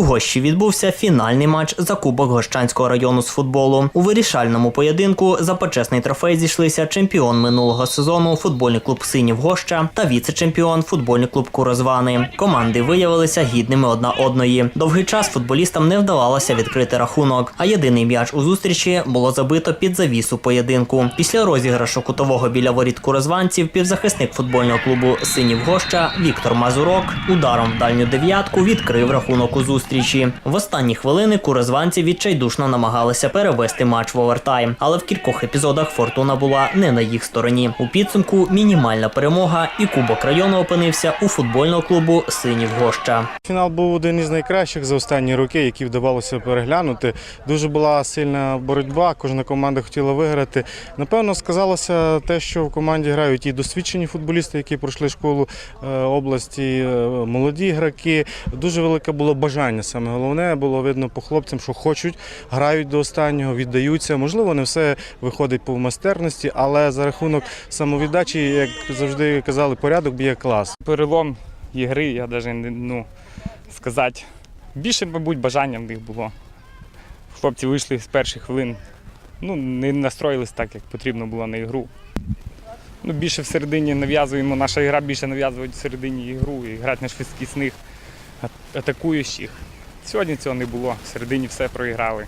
У Гощі відбувся фінальний матч за Кубок Гощанського району з футболу. У вирішальному поєдинку за почесний трофей зійшлися чемпіон минулого сезону футбольний клуб Синів Гоща та віце-чемпіон футбольний клуб Курозвани. Команди виявилися гідними одна одної. Довгий час футболістам не вдавалося відкрити рахунок, а єдиний м'яч у зустрічі було забито під завісу поєдинку. Після розіграшу кутового біля воріт курозванців півзахисник футбольного клубу Синів Гоща Віктор Мазурок ударом в дальню дев'ятку відкрив рахунок у зустрічі. В останні хвилини курозванці відчайдушно намагалися перевести матч в овертайм, але в кількох епізодах фортуна була не на їх стороні. У підсумку мінімальна перемога і кубок району опинився у футбольного клубу Синів Гоща. Фінал був один із найкращих за останні роки, які вдавалося переглянути. Дуже була сильна боротьба, кожна команда хотіла виграти. Напевно, сказалося те, що в команді грають і досвідчені футболісти, які пройшли школу е, області, е, молоді граки. Дуже велике було бажання. Саме головне було видно по хлопцям, що хочуть, грають до останнього, віддаються. Можливо, не все виходить по майстерності, але за рахунок самовіддачі, як завжди казали, порядок б'є клас. перелом ігри, я навіть ну, сказати. Більше, мабуть, бажання в них було. Хлопці вийшли з перших хвилин, ну, не настроїлись так, як потрібно було на ігру. Ну, більше всередині нав'язуємо, наша гра більше нав'язує всередині ігру і грати на швидкісних атакуючих. Сьогодні цього не було, В середині все проіграли.